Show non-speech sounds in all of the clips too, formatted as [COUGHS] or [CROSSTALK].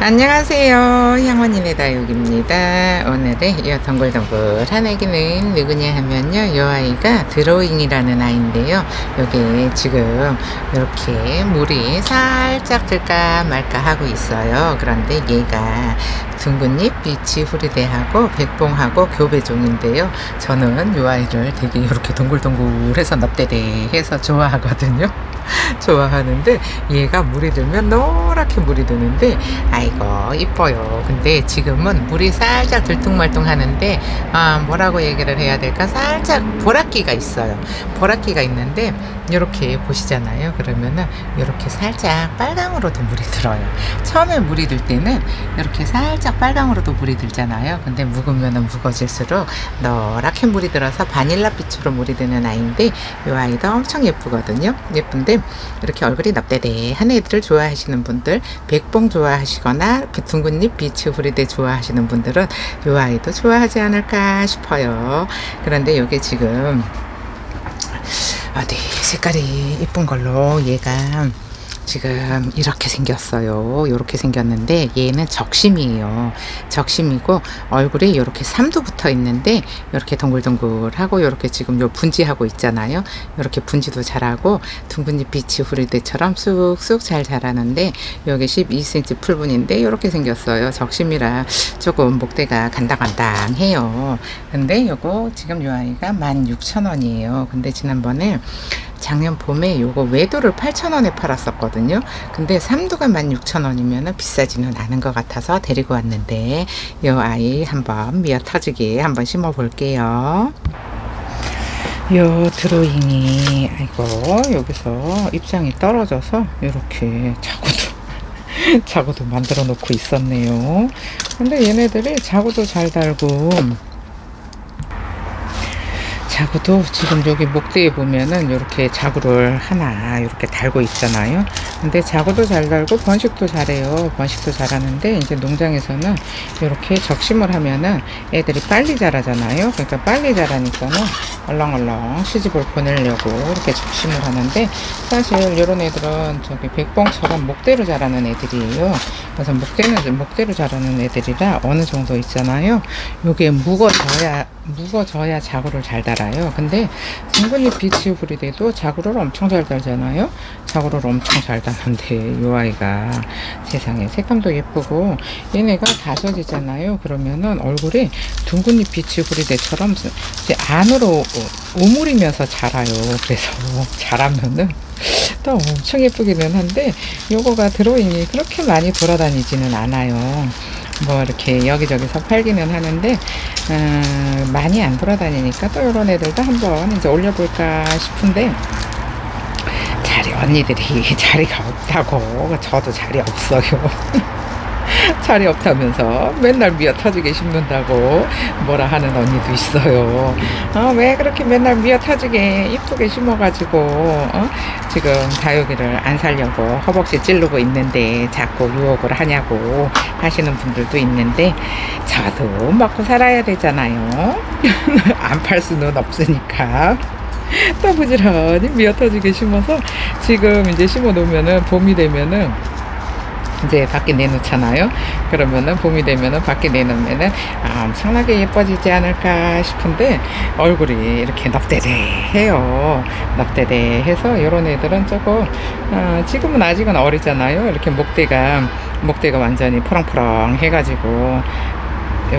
안녕하세요. 향원인의 다육입니다. 오늘의 이 덩글덩글한 아기는 누구냐 하면요. 이 아이가 드로잉이라는 아이인데요. 여기 지금 이렇게 물이 살짝 들까 말까 하고 있어요. 그런데 얘가 둥근잎, 비치 후리대하고 백봉하고 교배종인데요. 저는 이 아이를 되게 이렇게 동글동글해서 넙대대해서 좋아하거든요. [LAUGHS] 좋아하는데 얘가 물이 들면 노랗게 물이 드는데 아이고 이뻐요. 근데 지금은 물이 살짝 들뚱말뚱 하는데 아 뭐라고 얘기를 해야 될까? 살짝 보랏기가 있어요. 보랏기가 있는데 이렇게 보시잖아요. 그러면은 이렇게 살짝 빨강으로도 물이 들어요. 처음에 물이 들 때는 이렇게 살짝 빨강으로도 물이 들잖아요. 근데 묵으면은 묵어질수록 노랗게 물이 들어서 바닐라 빛으로 물이 드는 아이인데 이 아이도 엄청 예쁘거든요. 예쁜데 이렇게 얼굴이 납대대한 애들을 좋아하시는 분들 백봉 좋아하시거나 그 둥근잎 비치 후리대 좋아하시는 분들은 이 아이도 좋아하지 않을까 싶어요. 그런데 이게 지금 어디 색깔이 이쁜 걸로 얘가 지금 이렇게 생겼어요. 이렇게 생겼는데 얘는 적심이에요. 적심이고 얼굴에 이렇게 삼도 붙어 있는데 이렇게 동글동글하고 이렇게 지금 요 분지하고 있잖아요. 이렇게 분지도 잘하고 둥근잎 비치 후리대처럼 쑥쑥 잘 자라는데 여기 12cm 풀분인데 이렇게 생겼어요. 적심이라 조금 목대가 간당간당해요. 근데 요거 지금 요 아이가 16,000원이에요. 근데 지난번에 작년 봄에 요거 외도를 8,000원에 팔았었거든요. 근데 삼두가 16,000원이면 비싸지는 않은 것 같아서 데리고 왔는데 요 아이 한번 미어 터지게 한번 심어 볼게요. 요 드로잉이 아이고 여기서 입장이 떨어져서 이렇게 자구도 [LAUGHS] 자구도 만들어 놓고 있었네요. 근데 얘네들이 자구도 잘 달고 자구도 지금 여기 목대에 보면은 이렇게 자구를 하나 이렇게 달고 있잖아요. 근데 자구도 잘 달고 번식도 잘해요. 번식도 잘하는데 이제 농장에서는 이렇게 적심을 하면은 애들이 빨리 자라잖아요. 그러니까 빨리 자라니까는 얼렁얼렁 시집을 보내려고 이렇게 적심을 하는데 사실 이런 애들은 저기 백봉처럼 목대로 자라는 애들이에요. 그래서 목대는 목대로 자라는 애들이라 어느 정도 있잖아요. 요게 묵어져야 묵어져야 자구를 잘 달아요. 근데 둥근잎 비치 브리데도 자구를 엄청 잘 달잖아요. 자구를 엄청 잘 다는데 요 아이가 세상에 색감도 예쁘고 얘네가 다섯이잖아요. 그러면은 얼굴이 둥근잎 비치 브리데처럼 이제 안으로 오므리면서 자라요. 그래서 [LAUGHS] 자라면은 또 엄청 예쁘기는 한데 요거가 드로잉이 그렇게 많이 돌아다니지는 않아요. 뭐 이렇게 여기저기서 팔기는 하는데 음, 많이 안 돌아다니니까 또 이런 애들도 한번 이제 올려볼까 싶은데 자리 언니들이 [LAUGHS] 자리가 없다고 저도 자리 없어요. [LAUGHS] [LAUGHS] 자리 없다면서 맨날 미어 터지게 심는다고 뭐라 하는 언니도 있어요. 어, 왜 그렇게 맨날 미어 터지게 이쁘게 심어가지고 어? 지금 다육이를 안 살려고 허벅지 찌르고 있는데 자꾸 유혹을 하냐고 하시는 분들도 있는데 저도 먹고 살아야 되잖아요. [LAUGHS] 안 팔 수는 없으니까. 또 부지런히 미어 터지게 심어서 지금 이제 심어 놓으면은 봄이 되면은 이제 밖에 내놓잖아요. 그러면은 봄이 되면은 밖에 내놓으면은 아, 엄청나게 예뻐지지 않을까 싶은데 얼굴이 이렇게 넙대대해요. 넙대대해서 이런 애들은 조금 어, 지금은 아직은 어리잖아요. 이렇게 목대가 목대가 완전히 포렁포렁 해가지고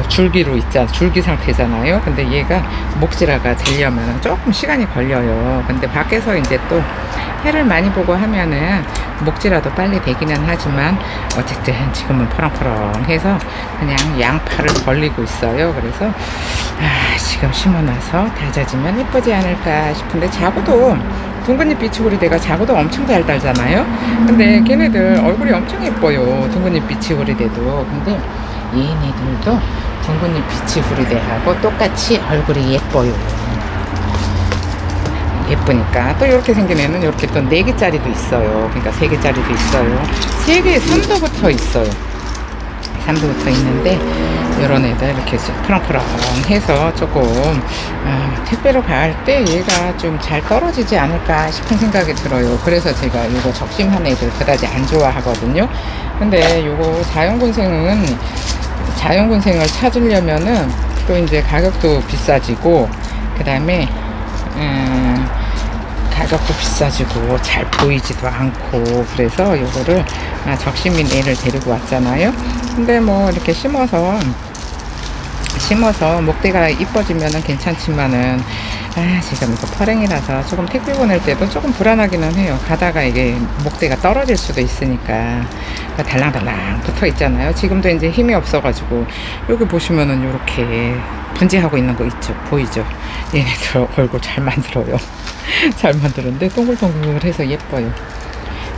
줄기로 있자 줄기 상태잖아요. 근데 얘가 목질화가 되려면 조금 시간이 걸려요. 근데 밖에서 이제 또 해를 많이 보고 하면은 목질화도 빨리 되기는 하지만 어쨌든 지금은 포렁포렁해서 그냥 양파를 벌리고 있어요. 그래서 아, 지금 심어놔서 다져지면 예쁘지 않을까 싶은데 자고도 둥근잎 비치고리대가 자고도 엄청 잘 달잖아요. 근데 걔네들 얼굴이 엄청 예뻐요. 둥근잎 비치고리대도. 근데 얘네들도 둥근잎 비치고리대하고 똑같이 얼굴이 예뻐요. 예쁘니까 또 이렇게 애는 이렇게 또네 개짜리도 있어요. 그러니까 세 개짜리도 있어요. 세 개에 3도 붙어 있어요. 3도 붙어 있는데 이런 애들 이렇게 프렁프렁 해서 조금 아, 택배로 갈 때 얘가 좀 잘 떨어지지 않을까 싶은 생각이 들어요. 그래서 제가 이거 적심한 애들 그다지 안 좋아하거든요. 근데 요거 자연군생은 자연군생을 찾으려면은 또 이제 가격도 비싸지고 그 다음에 음, 가격도 비싸지고 잘 보이지도 않고 그래서 요거를 아, 적심인 애를 데리고 왔잖아요. 근데 뭐 이렇게 심어서 심어서 목대가 이뻐지면은 괜찮지만은 아 지금 이거 퍼랭이라서 조금 택배 보낼 때도 조금 불안하기는 해요. 가다가 이게 목대가 떨어질 수도 있으니까. 달랑달랑 붙어 있잖아요. 지금도 이제 힘이 없어가지고. 여기 보시면은 이렇게 분재하고 있는 거 있죠? 보이죠? 얘네들 얼굴 잘 만들어요 [LAUGHS] 잘 만들었는데 동글동글해서 예뻐요.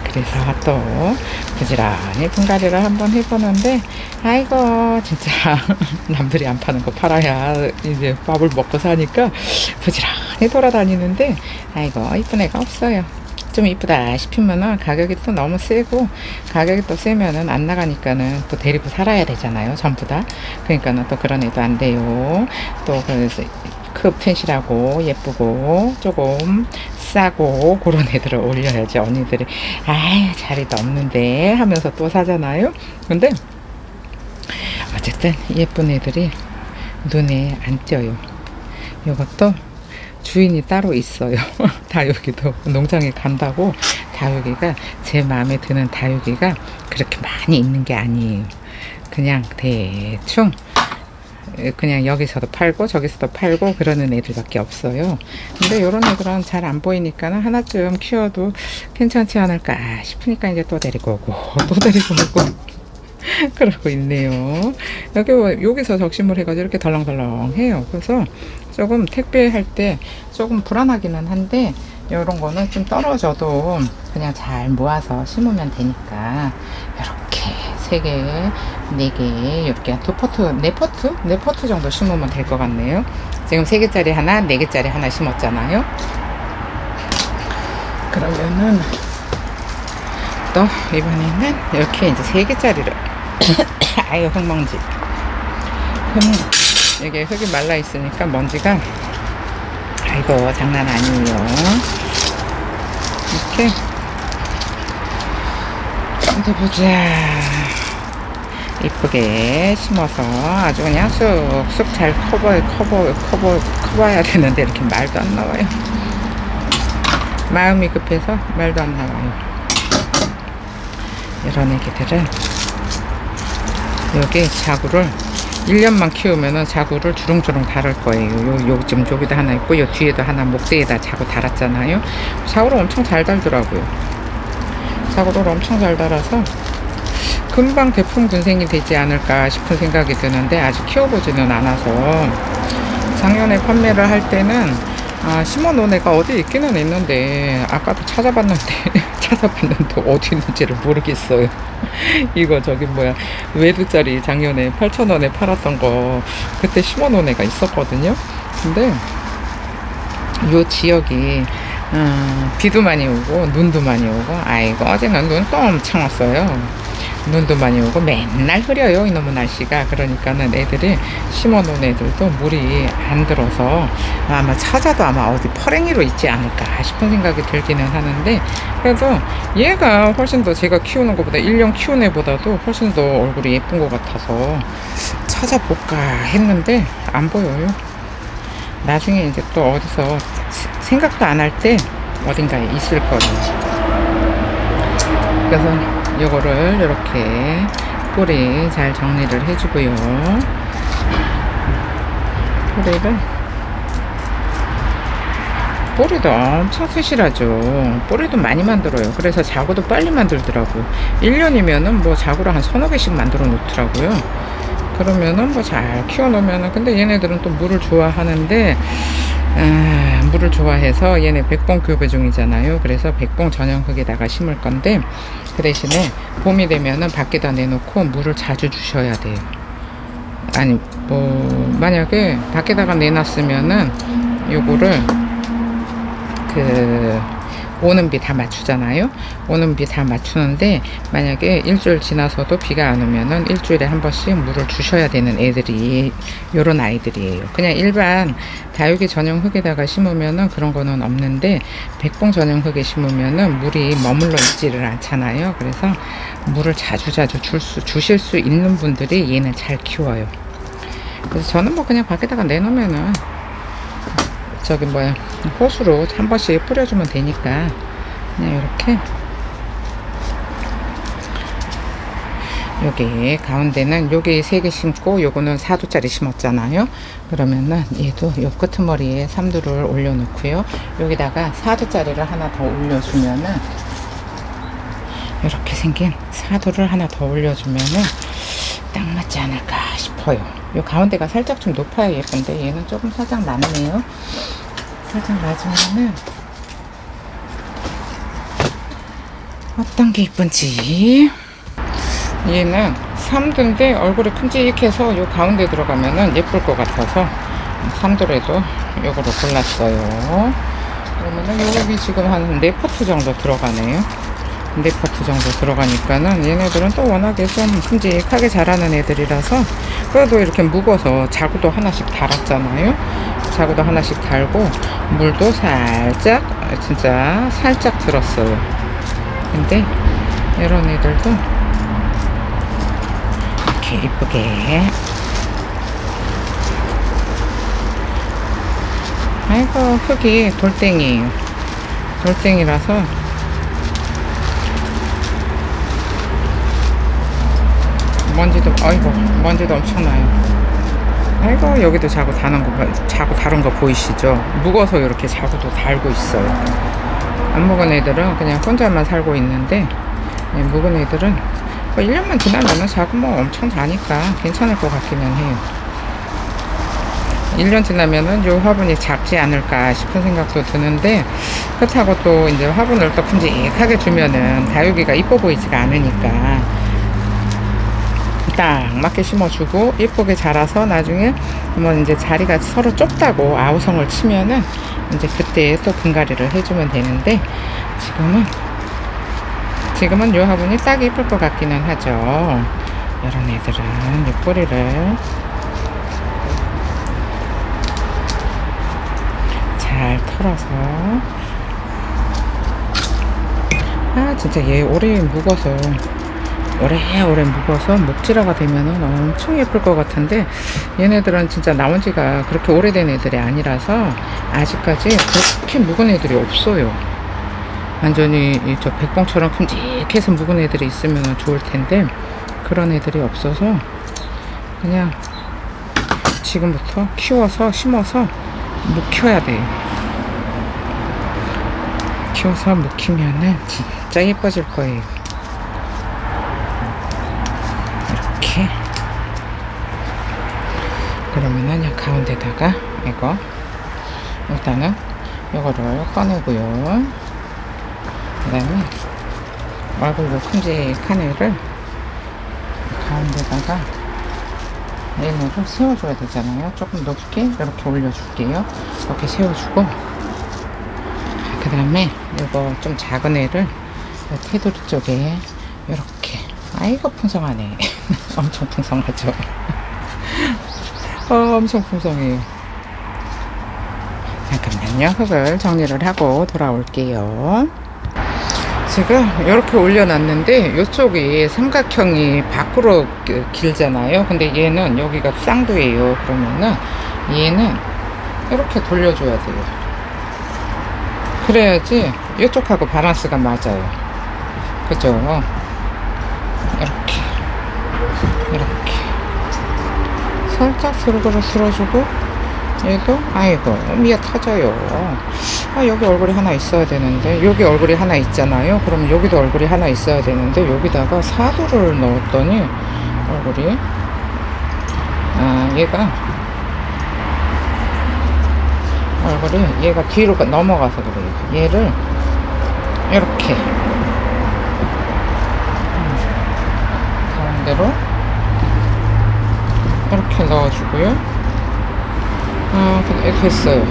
그래서 또 부지런히 분갈이를 한번 해보는데 아이고 진짜 [LAUGHS] 남들이 안 파는 거 팔아야 이제 밥을 먹고 사니까 부지런히 돌아다니는데 아이고 이쁜 애가 없어요 좀 이쁘다 싶으면은 가격이 또 너무 세고 가격이 또 세면은 안 나가니까는 또 데리고 살아야 되잖아요 전부 다. 그러니까는 또 그런 애도 안 돼요. 또 그래서 크 펜시라고 예쁘고 조금 싸고 그런 애들을 올려야지 언니들이 아이 자리도 없는데 하면서 또 사잖아요. 근데 어쨌든 예쁜 애들이 눈에 안 띄어요. 이것도 주인이 따로 있어요. [LAUGHS] 다육이도 농장에 간다고 다육이가 제 마음에 드는 다육이가 그렇게 많이 있는 게 아니에요. 그냥 대충 그냥 여기서도 팔고 저기서도 팔고 그러는 애들밖에 없어요. 근데 이런 애들은 잘 안 보이니까는 하나쯤 키워도 괜찮지 않을까 싶으니까 이제 또 데리고 오고 [LAUGHS] 또 데리고 오고 [LAUGHS] 그러고 있네요. 여기 뭐 여기서 적심을 해가지고 이렇게 덜렁덜렁해요. 그래서 조금 택배할 때 조금 불안하기는 한데 이런 거는 좀 떨어져도 그냥 잘 모아서 심으면 되니까 이렇게 세 개, 네 개, 이렇게 두 포트, 네 포트, 네 포트 정도 심으면 될 것 같네요. 지금 세 개짜리 하나, 네 개짜리 하나 심었잖아요. 그러면은 또 이번에는 이렇게 이제 세 개짜리를 [COUGHS] 아유 흙먼지. 흙 이게 흙이 말라 있으니까 먼지가 아이고 장난 아니에요. 이렇게 어디 보자. 이쁘게 심어서 아주 그냥 쑥쑥 잘 커버 커버 커버 커버해야 되는데 이렇게 말도 안 나와요. 마음이 급해서 말도 안 나와요. 이런 애기들은 여기 자구를 1년만 키우면은 자구를 주렁주렁 달을 거예요. 요, 요, 지금 여기도 하나 있고, 요 뒤에도 하나 목대에다 자구 달았잖아요. 자구를 엄청 잘 달더라고요. 자구를 엄청 잘 달아서 금방 대풍 군생이 되지 않을까 싶은 생각이 드는데 아직 키워보지는 않아서 작년에 판매를 할 때는 아, 심어 놓은 애가 어디 있기는 있는데 아까도 찾아봤는데 [LAUGHS] 찾아봤는데 어디 있는지를 모르겠어요. [LAUGHS] 이거 저기 뭐야 외두짜리 작년에 8,000원에 팔았던 거 그때 심어 놓은 애가 있었거든요. 근데 요 지역이 어, 비도 많이 오고 눈도 많이 오고 아이고 어제는 눈 또 엄청 왔어요. 눈도 많이 오고 맨날 흐려요 이놈의 날씨가. 그러니까는 애들이 심어 놓은 애들도 물이 안 들어서 아마 찾아도 아마 어디 퍼랭이로 있지 않을까 싶은 생각이 들기는 하는데 그래도 얘가 훨씬 더 제가 키우는 것보다 1년 키운 애보다도 훨씬 더 얼굴이 예쁜 것 같아서 찾아볼까 했는데 안 보여요. 나중에 이제 또 어디서 생각도 안 할 때 어딘가에 있을 거예요. 그래서 요거를 이렇게 뿌리 잘 정리를 해주고요. 뿌리를 뿌리도 엄청 세실하죠. 뿌리도 많이 만들어요. 그래서 자구도 빨리 만들더라고. 1년이면은 뭐 자구를 한 서너 개씩 만들어 놓더라고요. 그러면은 뭐 잘 키워 놓으면은 근데 얘네들은 또 물을 좋아하는데 아, 물을 좋아해서 얘네 백봉 교배 중이잖아요. 그래서 백봉 전용 흙에다가 심을 건데 그 대신에 봄이 되면은 밖에다 내놓고 물을 자주 주셔야 돼요. 아니 뭐 만약에 밖에다가 내놨으면은 요거를 그 오는 비 다 맞추잖아요. 오는 비 다 맞추는데 만약에 일주일 지나서도 비가 안 오면은 일주일에 한 번씩 물을 주셔야 되는 애들이 요런 아이들이에요. 그냥 일반 다육이 전용 흙에다가 심으면은 그런 거는 없는데 백봉 전용 흙에 심으면은 물이 머물러 있지를 않잖아요. 그래서 물을 자주 자주 줄 수, 주실 수 있는 분들이 얘는 잘 키워요. 그래서 저는 뭐 그냥 밖에다가 내놓으면은 저기 뭐야 호수로 한 번씩 뿌려주면 되니까. 그냥 이렇게. 여기 가운데는 여기 세 개 심고 요거는 4두짜리 심었잖아요. 그러면은 얘도 요 끄트머리에 3두를 올려놓고요. 여기다가 4두짜리를 하나 더 올려주면은 이렇게 생긴 4두를 하나 더 올려주면은 딱 맞지 않을까 싶어요 요 가운데가 살짝 좀 높아야 예쁜데 얘는 조금 살짝 낮네요. 살짝 낮으면은 어떤 게 이쁜지. 얘는 3두인데 얼굴이 큼직해서 요 가운데 들어가면은 예쁠 것 같아서 3두래도 요거를 골랐어요. 그러면은 여기 지금 한 4포트 정도 들어가네요 4포트 정도 들어가니까는 얘네들은 또 워낙에 좀 큼직하게 자라는 애들이라서 그래도 이렇게 묵어서 자구도 하나씩 달았잖아요. 자구도 하나씩 달고 물도 살짝 진짜 살짝 들었어요. 근데 이런 애들도 이렇게 이쁘게 아이고 흙이 돌덩이에요. 돌덩이라서 먼지도 아이고 먼지도 엄청나요. 아이고 여기도 자구 다는 거 봐- 자구 다른 거 보이시죠? 묵어서 이렇게 자구도 달고 있어요. 안 묵은 애들은 그냥 혼자만 살고 있는데 예, 묵은 애들은 뭐 1년만 지나면은 자꾸 뭐 엄청 다니까 괜찮을 것 같기는 해요. 1년 지나면은 요 화분이 작지 않을까 싶은 생각도 드는데 그렇다고 또 이제 화분을 또 큼직하게 주면은 다육이가 이뻐 보이지가 않으니까 딱 맞게 심어주고 예쁘게 자라서 나중에 뭐 이제 자리가 서로 좁다고 아우성을 치면은 이제 그때 또 분갈이를 해주면 되는데 지금은 지금은 요 화분이 딱 예쁠 것 같기는 하죠. 이런 애들은 요 뿌리를 잘 털어서 아 진짜 얘 오래 묵어서 오래오래 묵어서 목질화가 되면은 엄청 예쁠 것 같은데 얘네들은 진짜 나온 지가 그렇게 오래된 애들이 아니라서 아직까지 그렇게 묵은 애들이 없어요. 완전히 이저 백봉처럼 큼직해서 묵은 애들이 있으면 좋을 텐데 그런 애들이 없어서 그냥 지금부터 키워서 심어서 묵혀야 돼요. 키워서 묵히면은 진짜 예뻐질 거예요. 그러면은 이 가운데다가 이거 일단은 이거를 꺼내고요. 그 다음에 얼굴로 큼직한 애를 가운데다가 얘네를 세워줘야 되잖아요. 조금 높게 이렇게 올려줄게요. 이렇게 세워주고. 그 다음에 이거 좀 작은 애를 이 테두리 쪽에 이렇게. 아이고 풍성하네. [LAUGHS] 엄청 풍성하죠 어, 엄청 풍성해요. 잠깐만요 흙을 정리를 하고 돌아올게요. 지금 이렇게 올려놨는데 이쪽이 삼각형이 밖으로 기- 길잖아요. 근데 얘는 여기가 쌍두예요. 그러면은 얘는 이렇게 돌려줘야 돼요. 그래야지 이쪽하고 밸런스가 맞아요. 그죠 이렇게 이렇게 살짝 들고를 들어주고 얘도? 아이고 미어 터져요. 아 여기 얼굴이 하나 있어야 되는데 여기 얼굴이 하나 있잖아요. 그럼 여기도 얼굴이 하나 있어야 되는데 여기다가 사두를 넣었더니 얼굴이 아 얘가 얼굴이 얘가 뒤로 가- 넘어가서 그래요. 얘를 이렇게. 가운데로 이렇게 넣어주고요. 아, 그- 됐어요.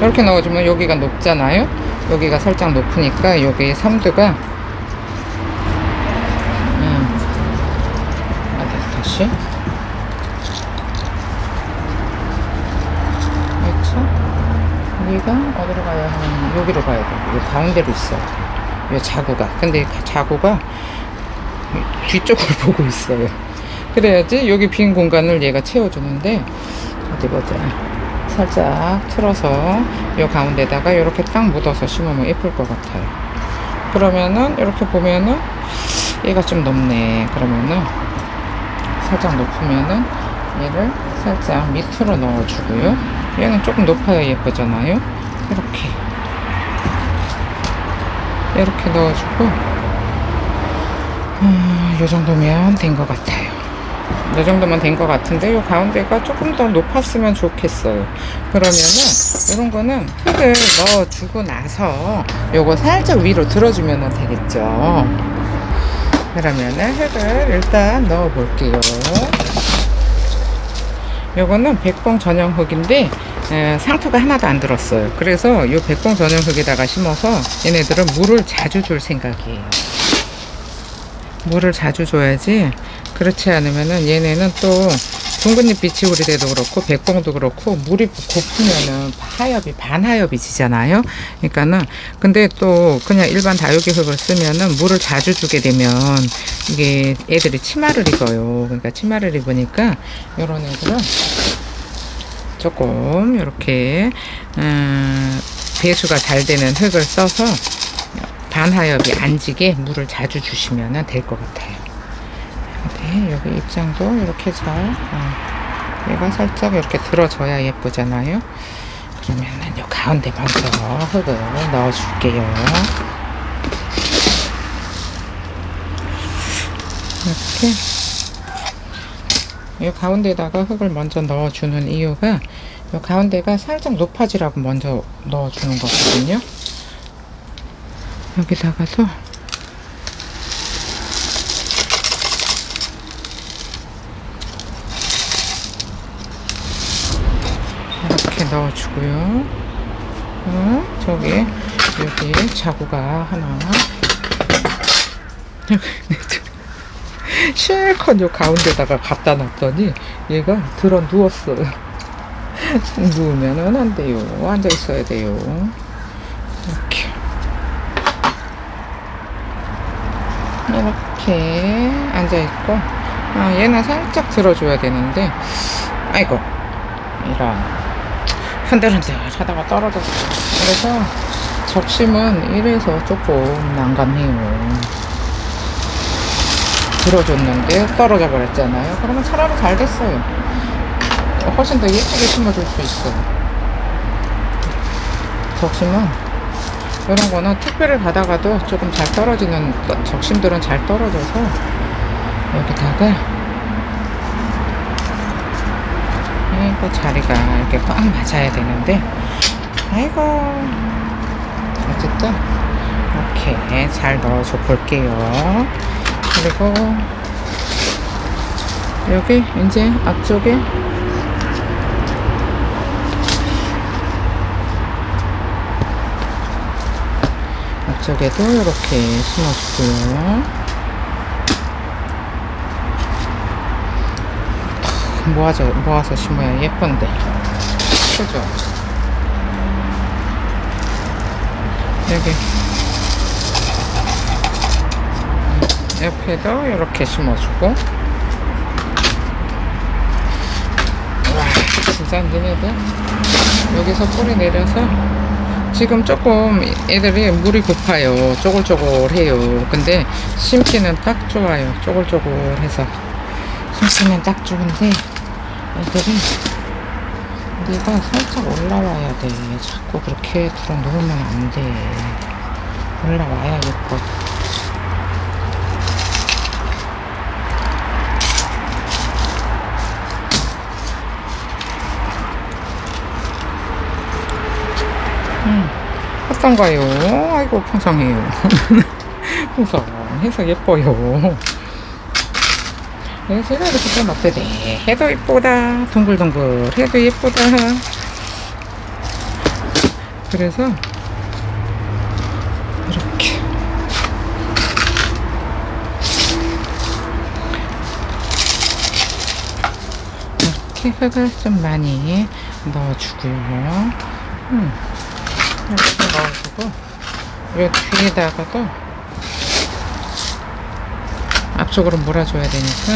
이렇게 넣어주면 여기가 높잖아요. 여기가 살짝 높으니까 여기 삼두가 음. 어디 다시 그렇죠? 여기가 어디로 가야 하는 여기로 가야 돼. 요 가운데로 있어. 요 자구가. 근데 그 자구가 뒤쪽을 [LAUGHS] 보고 있어요. 그래야지 여기 빈 공간을 얘가 채워주는데 어디 보자. 살짝 틀어서 요 가운데다가 이렇게 딱 묻어서 심으면 예쁠 것 같아요. 그러면은 이렇게 보면은 얘가 좀 높네. 그러면은 살짝 높으면은 얘를 살짝 밑으로 넣어주고요. 얘는 조금 높아야 예쁘잖아요. 이렇게 이렇게 넣어주고 음, 이 정도면 된 것 같아요. 이 정도면 된 것 같은데 이 가운데가 조금 더 높았으면 좋겠어요. 그러면은 이런 거는 흙을 넣어주고 나서 요거 살짝 위로 들어주면 되겠죠. 그러면은 흙을 일단 넣어 볼게요. 요거는 백봉 전용 흙인데 에, 상토가 하나도 안 들었어요. 그래서 요 백봉 전용 흙에다가 심어서 얘네들은 물을 자주 줄 생각이에요. 물을 자주 줘야지 그렇지 않으면은 얘네는 또 둥근잎 비치우리대도 그렇고 백봉도 그렇고 물이 고프면은 하엽이 반하엽이 지잖아요. 그러니까는 근데 또 그냥 일반 다육이 흙을 쓰면은 물을 자주 주게 되면 이게 애들이 치마를 입어요. 그러니까 치마를 입으니까 이런 애들은 조금 이렇게 음, 배수가 잘 되는 흙을 써서 반하엽이 안 지게 물을 자주 주시면 될 것 같아요. 네, 여기 입장도 이렇게 잘, 어, 얘가 살짝 이렇게 들어줘야 예쁘잖아요. 그러면은 요 가운데 먼저 흙을 넣어줄게요. 이렇게. 이 가운데다가 흙을 먼저 넣어주는 이유가 이 가운데가 살짝 높아지라고 먼저 넣어주는 거거든요. 여기다가도 이렇게 넣어주고요. 어, 저기 여기 자구가 하나 [LAUGHS] 실컷 요 가운데다가 갖다 놨더니 얘가 들어 누웠어요. [LAUGHS] 누우면은 안 돼요. 앉아 있어야 돼요. 이렇게. 앉아 있고, 아, 얘는 살짝 들어줘야 되는데, 아이고, 이런. 흔들흔들 하다가 떨어졌어. 그래서 적심은 이래서 조금 난감해요. 들어줬는데 떨어져 버렸잖아요. 그러면 차라리 잘 됐어요. 훨씬 더 예쁘게 심어줄 수 있어요. 적심은 이런 거는 택배를 받아가도 조금 잘 떨어지는 적심들은 잘 떨어져서 여기다가 이거 자리가 이렇게 꽉 맞아야 되는데 아이고 어쨌든 이렇게 잘 넣어줘 볼게요. 그리고 여기 이제 앞쪽에 앞쪽에도 이렇게 심어주고요. 모아서, 모아서 심어야 예쁜데. 그죠? 여기. 옆에도 이렇게 심어주고 와 진짜 니네들 여기서 뿌리 내려서 지금 조금 애들이 물이 고파요 쪼글쪼글해요 근데 심기는 딱 좋아요 쪼글쪼글해서 심기는 딱 좋은데 애들이 네가 살짝 올라와야 돼 자꾸 그렇게 들어 놓으면 안 돼 올라와야 예뻐 어떤가요? 아이고 풍성해요. [LAUGHS] 풍성해서 예뻐요. 네, 그래서 이렇게 좀 어떠네 해도 이쁘다. 동글동글. 해도 이쁘다. 그래서 이렇게. 이렇게 흙을 좀 많이 넣어주고요. 음. 이렇게 넣어주고 요 뒤에다가도 앞쪽으로 몰아줘야 되니까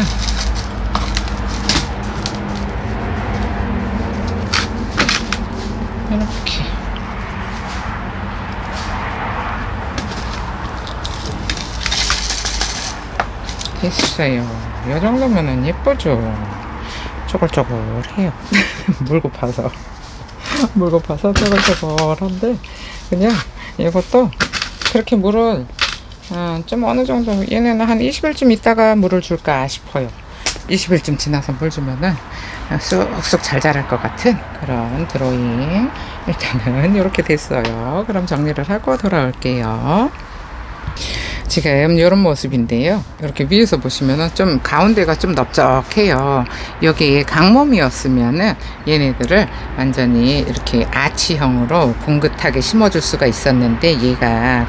이렇게 됐어요. 이 정도면은 예쁘죠. 쪼글쪼글해요. [LAUGHS] 물고 파서. [LAUGHS] 물고 파서 쪼글쪼글한데, 그냥 이것도 그렇게 물을 어, 좀 어느 정도, 얘네는 한 20일쯤 있다가 물을 줄까 싶어요. 20일쯤 지나서 물 주면은 쑥쑥 잘 자랄 것 같은 그런 드로잉. 일단은 이렇게 됐어요. 그럼 정리를 하고 돌아올게요. 지금 이런 모습인데요. 이렇게 위에서 보시면은 좀 가운데가 좀 넓적해요. 여기 강몸이었으면은 얘네들을 완전히 이렇게 아치형으로 봉긋하게 심어줄 수가 있었는데 얘가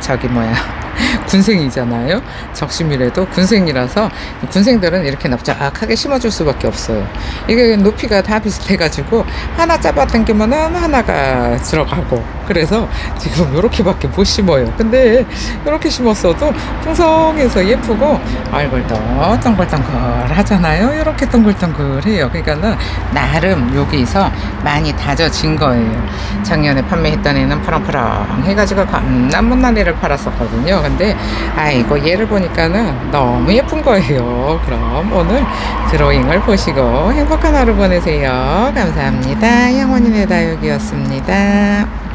저기 뭐야 군생이잖아요. 적심이라도 군생이라서 군생들은 이렇게 납작하게 심어줄 수밖에 없어요. 이게 높이가 다 비슷해가지고 하나 잡아당기면은 하나가 들어가고 그래서 지금 이렇게밖에 못 심어요. 근데 이렇게 심었어도 풍성해서 예쁘고 얼굴도 동글동글 하잖아요. 이렇게 동글동글해요. 그러니까 는 나름 여기서 많이 다져진 거예요. 작년에 판매했던 애는 푸렁푸렁 해가지고 겁나 못난 애를 팔았었거든요. 근데 아이고 얘를 보니까는 너무 예쁜 거예요. 그럼 오늘 드로잉을 보시고 행복한 하루 보내세요. 감사합니다. 양원인의 다육이었습니다.